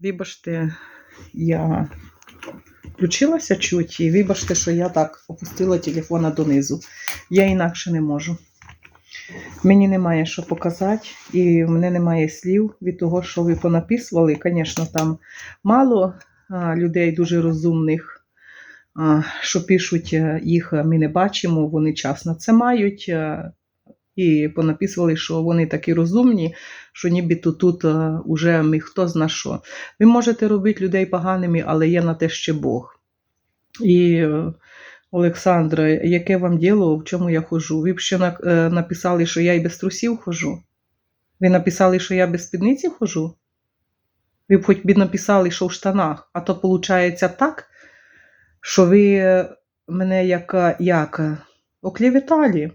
Вибачте, я включилася чуть, і вибачте, що я так опустила телефона донизу. Я інакше не можу. Мені немає що показати, і в мене немає слів від того, що ви понаписували. Звісно, там мало людей дуже розумних, що пишуть, е, їх ми не бачимо, вони час на це мають. І понаписували, що вони такі розумні, що нібито тут е, уже ми хто зна що. Ви можете робити людей поганими, але є на те ще Бог. І е, Олександра, яке вам діло, в чому я хожу? Ви б ще е, написали, що я і без трусів хожу? Ви написали, що я без спідниці хожу? Ви б хоч би написали, що в штанах, а то виходить так, що ви мене як, як оклеветали.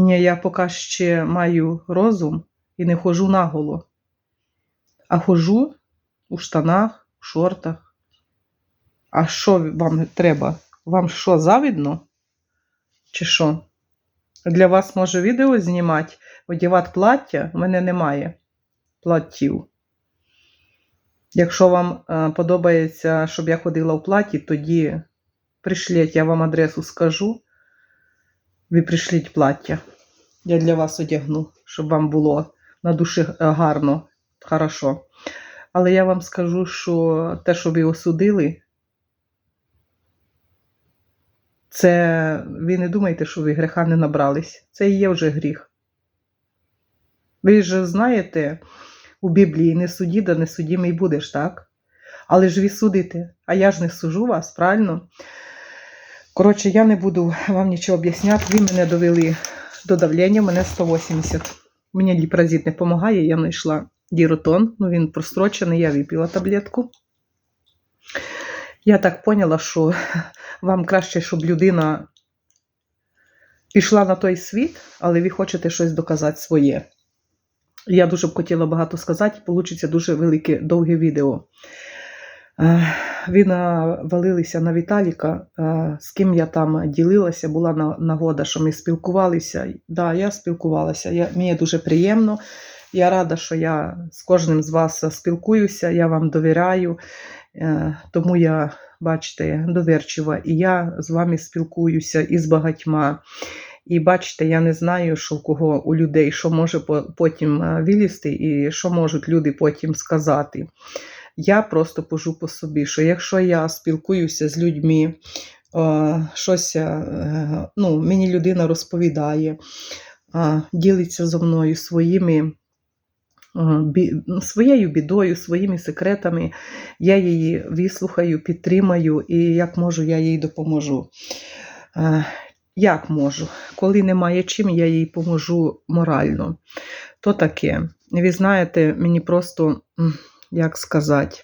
Ні, я поки ще маю розум і не хожу наголо, а хожу у штанах, в шортах. А що вам треба? Вам що, завідно? Чи що? Для вас може відео знімати, одягати плаття? У мене немає платтів. Якщо вам е, подобається, щоб я ходила в платі, тоді пришліть, я вам адресу скажу. Ви пришліть плаття. Я для вас одягну, щоб вам було на душі е, гарно, хорошо. Але я вам скажу, що те, що ви осудили, це ви не думайте, що ви гріха не набрались. Це і є вже гріх. Ви ж знаєте у Біблії не суді, да не судімий будеш, так? Але ж ви судите, а я ж не сужу вас, правильно? Коротше, я не буду вам нічого об'ясняти. Ви мене довели до давлення, мене 180. Мені ліпразит не допомагає, я знайшла діротон, ну він прострочений, я випила таблетку. Я так поняла, що вам краще, щоб людина пішла на той світ, але ви хочете щось доказати своє. Я дуже б хотіла багато сказати, і вийде дуже велике довге відео. Е, Ви навалилися на Віталіка, е, з ким я там ділилася, була нагода, що ми спілкувалися. Да, я спілкувалася. Я, мені дуже приємно. Я рада, що я з кожним з вас спілкуюся, я вам довіряю, Е, тому я, бачите, довірчива. І я з вами спілкуюся і з багатьма. І бачите, я не знаю, що в кого у людей, що може потім е, вилізти, і що можуть люди потім сказати. Я просто пожу по собі, що якщо я спілкуюся з людьми, е, щось е, ну, мені людина розповідає, ділиться зо мною своїми. е, Своєю бідою, своїми секретами, я її вислухаю, підтримаю і як можу, я їй допоможу. Як можу? Коли немає чим, я їй поможу морально. То таке. Ви знаєте, мені просто, як сказати,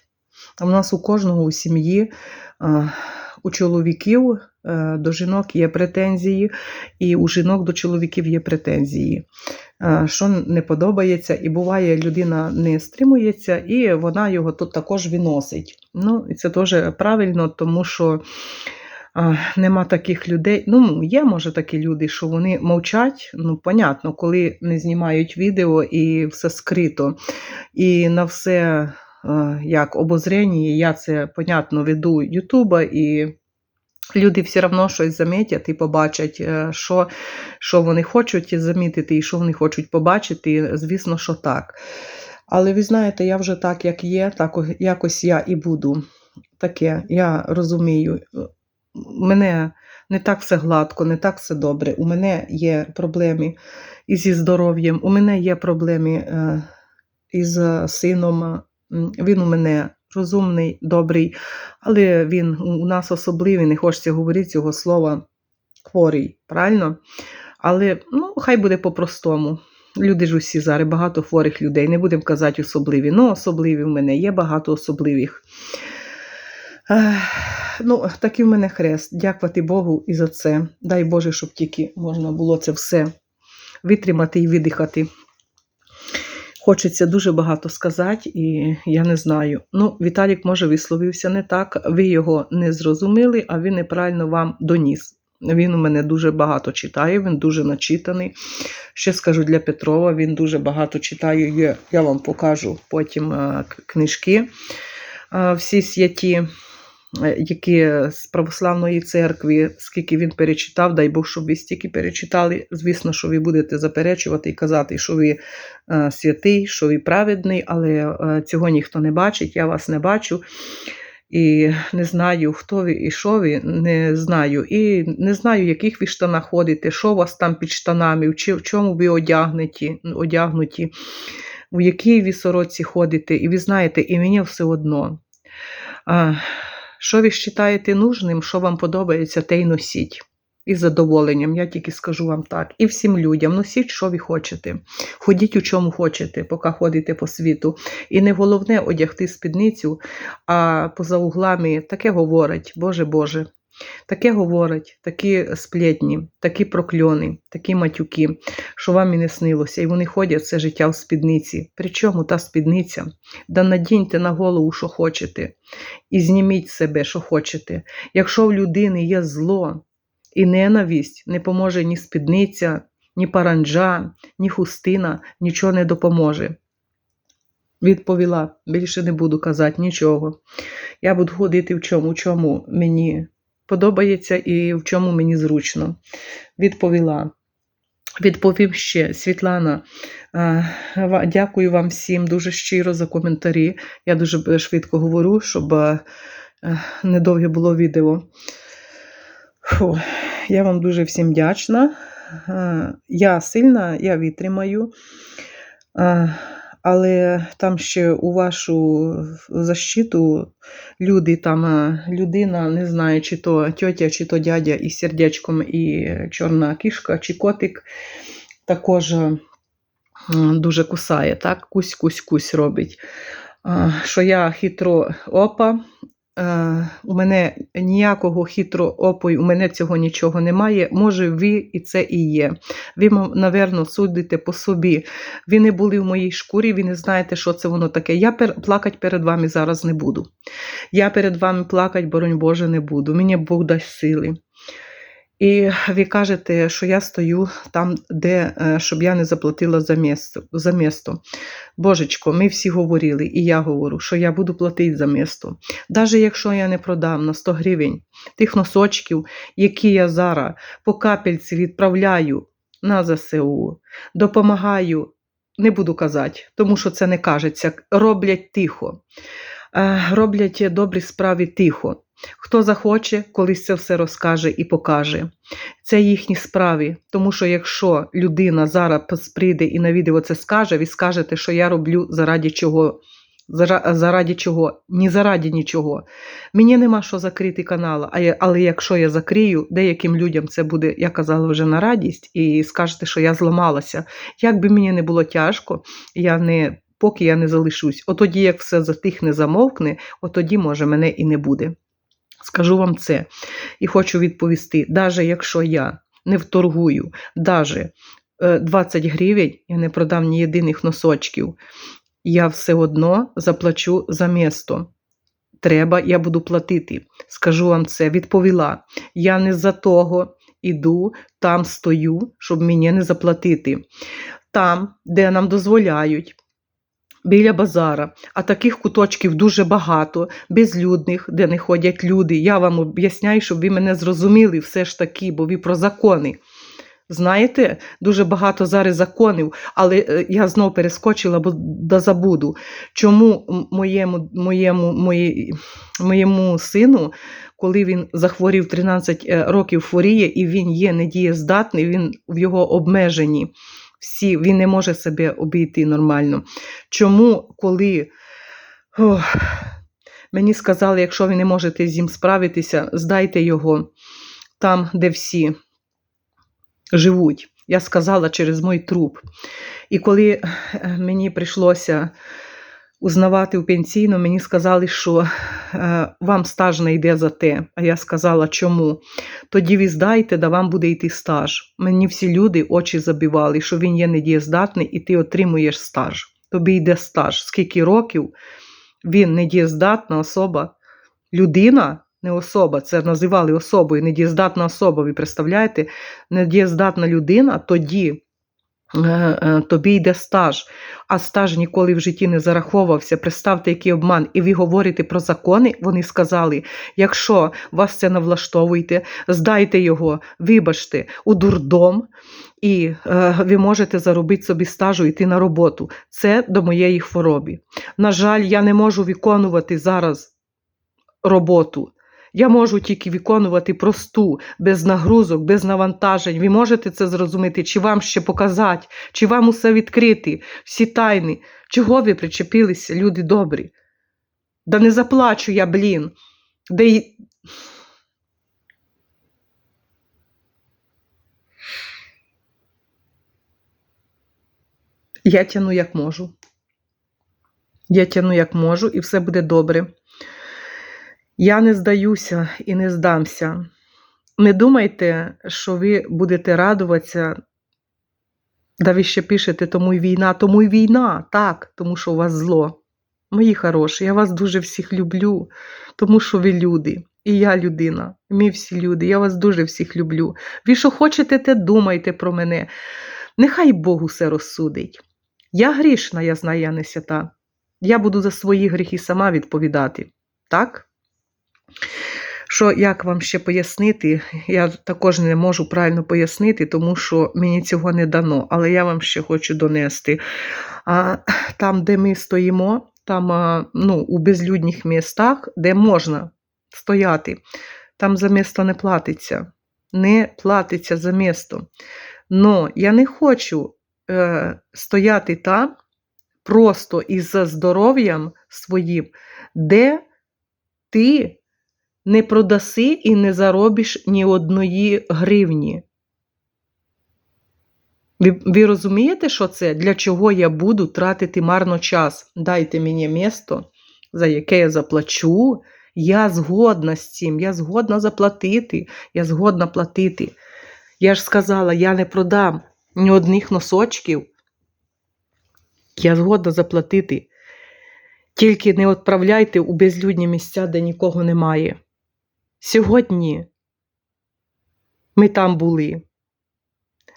у нас у кожного у сім'ї, е, у чоловіків е, до жінок є претензії, і у жінок до чоловіків є претензії. Е, Що не подобається, і буває, людина не стримується, і вона його тут також виносить. Ну, і це теж правильно, тому що нема таких людей. Ну, є, може, такі люди, що вони мовчать. Ну, понятно, коли не знімають відео і все скрито. І на все, як обозрення, я це, понятно, веду Ютуба і. Люди все одно щось замітять і побачать, е, що, що вони хочуть замітити і що вони хочуть побачити. Звісно, що так. Але ви знаєте, я вже так, як є, так якось я і буду. Таке, я розумію. Мене не так все гладко, не так все добре. У мене є проблеми і зі здоров'ям, у мене є проблеми е, із сином. Він у мене розумний, добрий, але він у нас особливий, не хочеться говорити цього слова хворий, правильно? Але ну, хай буде по-простому. Люди ж усі зараз багато хворих людей, не будемо казати особливі. Ну, особливі в мене є багато особливих. Ну, такий в мене хрест. Дякувати Богу і за це. Дай Боже, щоб тільки можна було це все витримати і видихати. Хочеться дуже багато сказати, і я не знаю. Ну, Віталік, може, висловився не так, ви його не зрозуміли, а він неправильно вам доніс. Він у мене дуже багато читає, він дуже начитаний. Ще скажу для Петрова, він дуже багато читає. Я вам покажу потім е, книжки е, всі святі, які з православної церкви, скільки він перечитав, дай Бог, щоб ви стільки перечитали. Звісно, що ви будете заперечувати і казати, що ви е, святий, що ви праведний, але е, цього ніхто не бачить, я вас не бачу. І не знаю, хто ви і що ви, не знаю. І не знаю, в яких ви штанах ходите, що у вас там під штанами, в чому ви одягнуті, одягнуті, в якій ви сороці ходите. І ви знаєте, і мені все одно. Що ви вважаєте нужним, що вам подобається, те й носіть. Із задоволенням, я тільки скажу вам так. І всім людям носіть, що ви хочете. Ходіть у чому хочете, поки ходите по світу. І не головне одягти спідницю, а поза углами таке говорить, Боже Боже. Таке говорять, такі сплетні, такі прокльони, такі матюки, що вам і не снилося, і вони ходять все життя в спідниці. Причому та спідниця? Да надіньте на голову, що хочете, і зніміть себе, що хочете. Якщо в людини є зло і ненависть, не поможе ні спідниця, ні паранджа, ні хустина, нічого не допоможе. Відповіла, більше не буду казати нічого. Я буду ходити в чому, чому мені подобається і в чому мені зручно. Відповіла. Відповім ще, Світлана, е, дякую вам всім дуже щиро за коментарі. Я дуже швидко говорю, щоб е, е, недовге було відео. Фу, я вам дуже всім вдячна. Я сильна, я витримаю. Але там ще у вашу защиту люди, там е, людина, не знаю, чи то тьотя, чи то дядя із сердечком, і чорна кішка, чи котик також е, дуже кусає, так? Кусь-кусь-кусь робить. Що я хитро опа. Е, У мене ніякого хитро опою, у мене цього нічого немає. Може, ви і це і є. Ви, напевно, судите по собі. Ви не були в моїй шкурі, ви не знаєте, що це воно таке. Я плакати перед вами зараз не буду. Я перед вами плакати, боронь Боже, не буду. Мені Бог дасть сили. І ви кажете, що я стою там, де е, щоб я не заплатила за місто. За місто. Божечко, ми всі говорили, і я говорю, що я буду платити за місто. Навіть якщо я не продам на 100 гривень тих носочків, які я зараз по капельці відправляю на ЗСУ, допомагаю, не буду казати, тому що це не кажеться, роблять тихо. Е, Роблять добрі справи тихо. Хто захоче, колись це все розкаже і покаже. Це їхні справи. Тому що якщо людина зараз прийде і на відео це скаже, ви скажете, що я роблю заради чого. Зара- Заради чого? Ні заради нічого. Мені нема що закрити канал, але якщо я закрию, деяким людям це буде, я казала вже на радість, і скажете, що я зламалася. Як би мені не було тяжко, я не, поки я не залишусь. От тоді, як все затихне, замовкне, от тоді, може, мене і не буде. Скажу вам це. І хочу відповісти, навіть якщо я не вторгую, навіть 20 гривень я не продам ні єдиних носочків, я все одно заплачу за місто. Треба, я буду платити. Скажу вам це, відповіла. Я не за того іду, там стою, щоб мені не заплатити. Там, де нам дозволяють, біля базара, а таких куточків дуже багато, безлюдних, де не ходять люди. Я вам об'ясняю, щоб ви мене зрозуміли все ж таки, бо ви про закони. Знаєте, дуже багато зараз законів, але е, я знов перескочила, бо да забуду. Чому моєму, моєму, моє, моєму сину, коли він захворів 13 е, років хворіє, і він є недієздатний, він в його обмеженні. Всі, він не може себе обійти нормально. Чому, коли ох, мені сказали, якщо ви не можете з ним справитися, здайте його там, де всі живуть. Я сказала через мій труп. І коли е, мені прийшлося узнавати у пенсійну, мені сказали, що е, вам стаж не йде за те. А я сказала, чому? Тоді ви здайте, да вам буде йти стаж. Мені всі люди очі забивали, що він є недієздатний, і ти отримуєш стаж. Тобі йде стаж. Скільки років він недієздатна особа, людина, не особа, це називали особою, недієздатна особа. Ви представляєте? Недієздатна людина тоді. Е, е, Тобі йде стаж, а стаж ніколи в житті не зараховувався. Представте, який обман. І ви говорите про закони. Вони сказали: якщо вас це не влаштовуєте, здайте його, вибачте, у дурдом, і е, ви можете заробити собі стажу йти на роботу. Це до моєї хвороби. На жаль, я не можу виконувати зараз роботу. Я можу тільки виконувати просту, без нагрузок, без навантажень. Ви можете це зрозуміти, чи вам ще показати, чи вам усе відкрити, всі тайни. Чого ви причепилися, люди добрі? Да не заплачу я, блін. Да. Я тяну як можу. Я тяну як можу, і все буде добре. Я не здаюся і не здамся. Не думайте, що ви будете радуватися, да ви ще пишете, тому й війна, тому й війна, так, тому що у вас зло. Мої хороші, я вас дуже всіх люблю, тому що ви люди. І я людина, ми всі люди, я вас дуже всіх люблю. Ви що хочете, те думайте про мене. Нехай Бог усе розсудить. Я грішна, я знаю, я не свята. Я буду за свої гріхи сама відповідати. Так? Що як вам ще пояснити, я також не можу правильно пояснити, тому що мені цього не дано, але я вам ще хочу донести. А, Там, де ми стоїмо, там а, ну, у безлюдних містах, де можна стояти, там за місто не платиться. Не платиться за місто. Но я не хочу е, стояти там просто із здоров'ям своїм, де ти не продаси і не заробиш ні одної гривні. Ви, ви розумієте, що це? Для чого я буду тратити марно час? Дайте мені місто, за яке я заплачу. Я згодна з цим, я згодна заплатити, я згодна платити. Я ж сказала, я не продам ні одних носочків. Я згодна заплатити. Тільки не відправляйте у безлюдні місця, де нікого немає. Сьогодні ми там були.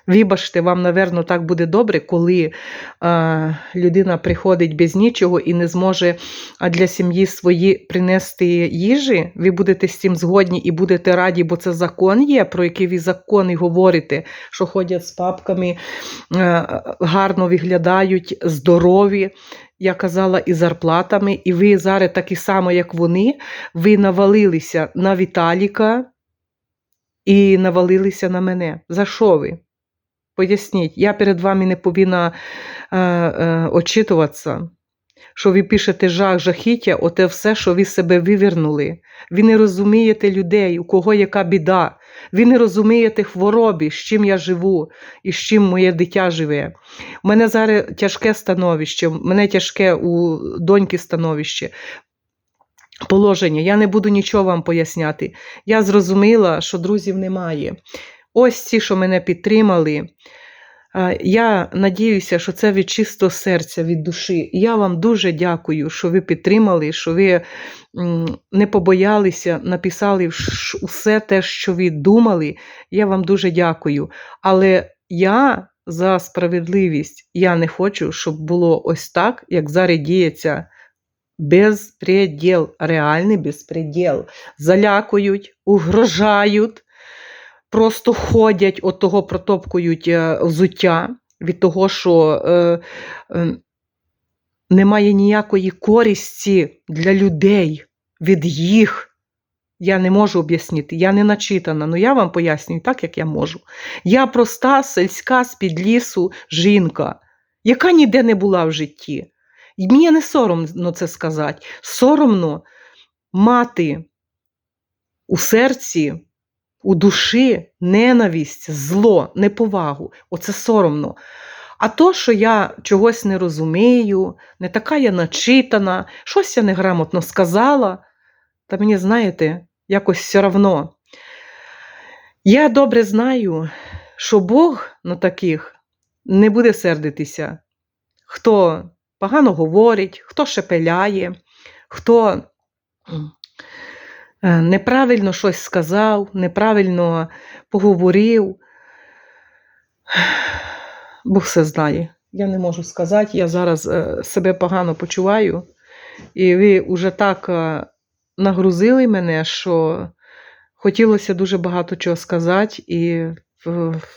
Вибачте, вам, напевно, так буде добре, коли е, людина приходить без нічого і не зможе для сім'ї свої принести їжі. Ви будете з цим згодні і будете раді, бо це закон є, про який ви закон і говорите, що ходять з папками, е, гарно виглядають, здорові. Я казала, і зарплатами, і ви зараз такі само, як вони, ви навалилися на Віталіка і навалилися на мене. За що ви? Поясніть, я перед вами не повинна е, е, очитуватися, що ви пишете жах, жахіття, оте все, що ви себе вивернули. Ви не розумієте людей, у кого яка біда. Ви не розумієте хвороби, з чим я живу і з чим моє дитя живе. У мене зараз тяжке становище, у мене тяжке у доньки становище. Положення. Я не буду нічого вам поясняти. Я зрозуміла, що друзів немає. Ось ці, що мене підтримали. Я надіюся, що це від чистого серця, від душі. Я вам дуже дякую, що ви підтримали, що ви не побоялися, написали усе те, що ви думали. Я вам дуже дякую. Але я за справедливість я не хочу, щоб було ось так, як зараз діється. Безпреділ, реальний безпреділ. Залякують, угрожають просто ходять, от того протопкують е, взуття від того, що е, е, немає ніякої користі для людей від їх. Я не можу об'яснити, я не начитана, але я вам пояснюю так, як я можу. Я проста сельська з-під лісу жінка, яка ніде не була в житті. І мені не соромно це сказати. Соромно мати у серці у душі ненависть, зло, неповагу. Оце соромно. А то, що я чогось не розумію, не така я начитана, щось я неграмотно сказала, та мені, знаєте, якось все равно. Я добре знаю, що Бог на таких не буде сердитися, хто погано говорить, хто шепеляє, хто неправильно щось сказав, неправильно поговорив. Бог все знає. Я не можу сказати, я зараз е, себе погано почуваю, і ви вже так е, нагрузили мене, що хотілося дуже багато чого сказати, і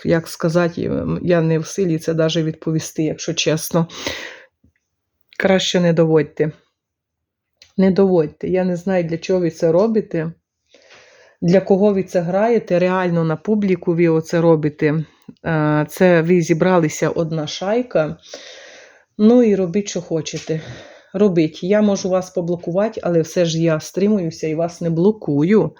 як сказати, я не в силі це навіть відповісти, якщо чесно. Краще не доводьте. Не доводьте. Я не знаю, для чого ви це робите, для кого ви це граєте. Реально на публіку ви оце робите. Е, Це ви зібралися одна шайка. Ну і робіть, що хочете. Робіть. Я можу вас поблокувати, але все ж я стримуюся і вас не блокую.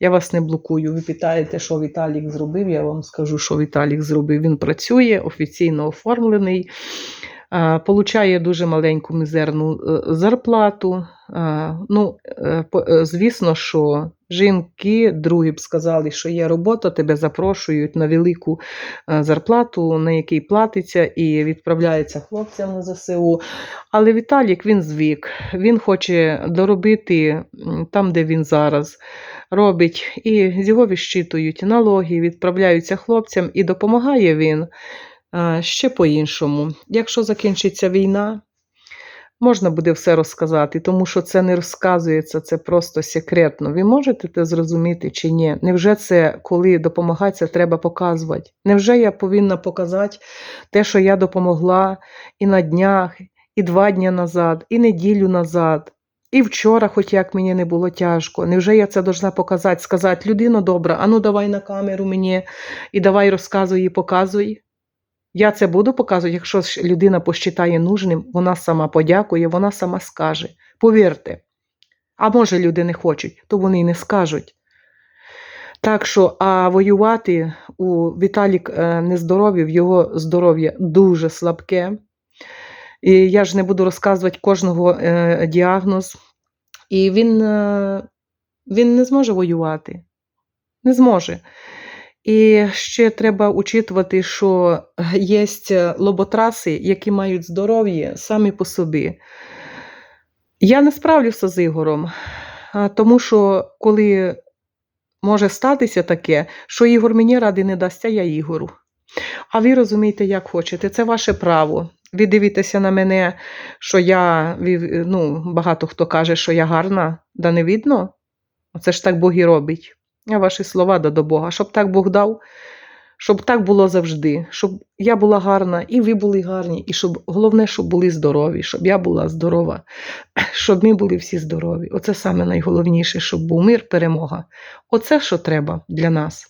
Я вас не блокую. Ви питаєте, що Віталік зробив. Я вам скажу, що Віталік зробив. Він працює, офіційно оформлений, получає дуже маленьку мізерну е, зарплату. А, Ну, е, е, звісно, що жінки, другі б сказали, що є робота, тебе запрошують на велику е, зарплату, на який платиться, і відправляється хлопцям на ЗСУ. Але Віталік він звик, він хоче доробити там, де він зараз робить, і з його відщитують налоги, відправляються хлопцям, і допомагає він е, ще по-іншому. Якщо закінчиться війна, можна буде все розказати, тому що це не розказується, це просто секретно. Ви можете це зрозуміти чи ні? Невже це, коли допомагати, це треба показувати? Невже я повинна показати те, що я допомогла і на днях, і два дні назад, і неділю назад? І вчора, хоч як мені не було тяжко, невже я це должна показати, сказати, людино добра, ану давай на камеру мені і давай розказуй і показуй. Я це буду показувати, якщо людина посчитає нужним, вона сама подякує, вона сама скаже. Повірте. А може, люди не хочуть, то вони й не скажуть. Так що, а воювати у Віталік е, нездоров'я, в його здоров'я дуже слабке. І я ж не буду розказувати кожного е, діагноз. І він, е, він не зможе воювати. Не зможе. І ще треба учитувати, що є лоботраси, які мають здоров'я самі по собі. Я не справлюся з Ігорем, а, тому що коли може статися таке, що Ігор мені ради не дасть, а я Ігору. А ви розумієте, як хочете, це ваше право. Ви дивитеся на мене, що я, ну, багато хто каже, що я гарна, да не видно. Оце ж так Бог і робить. Ваші слова да до Бога, щоб так Бог дав, щоб так було завжди, щоб я була гарна, і ви були гарні, і щоб головне, щоб були здорові, щоб я була здорова, щоб ми були всі здорові. Оце саме найголовніше, щоб був мир, перемога. Оце що треба для нас.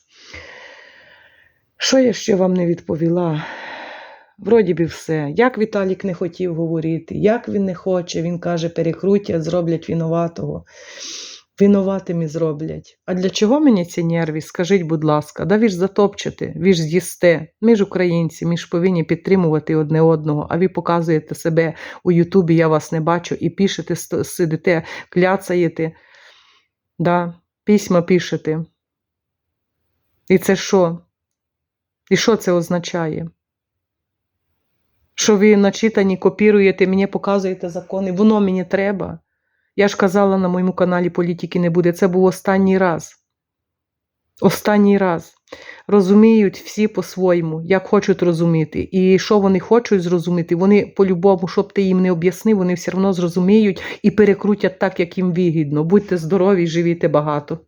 Що я ще вам не відповіла? Вроді би все. Як Віталік не хотів говорити, як він не хоче, він каже, перекруття, зроблять винуватого. Винуватими зроблять. А для чого мені ці нерви? Скажіть, будь ласка, да ви ж затопчете, ви ж з'їсте. Ми ж українці, ми ж повинні підтримувати одне одного, а ви показуєте себе у Ютубі, я вас не бачу, і пишете, сидите, кляцаєте, да, письма пишете. І це що? І що це означає? Що ви начитані копіруєте, мені показуєте закони, воно мені треба. Я ж казала на моєму каналі політики не буде. Це був останній раз. Останній раз. Розуміють всі по-своєму, як хочуть розуміти. І що вони хочуть зрозуміти, вони по-любому, щоб ти їм не об'яснив, вони все одно зрозуміють і перекрутять так, як їм вигідно. Будьте здорові, живіте багато.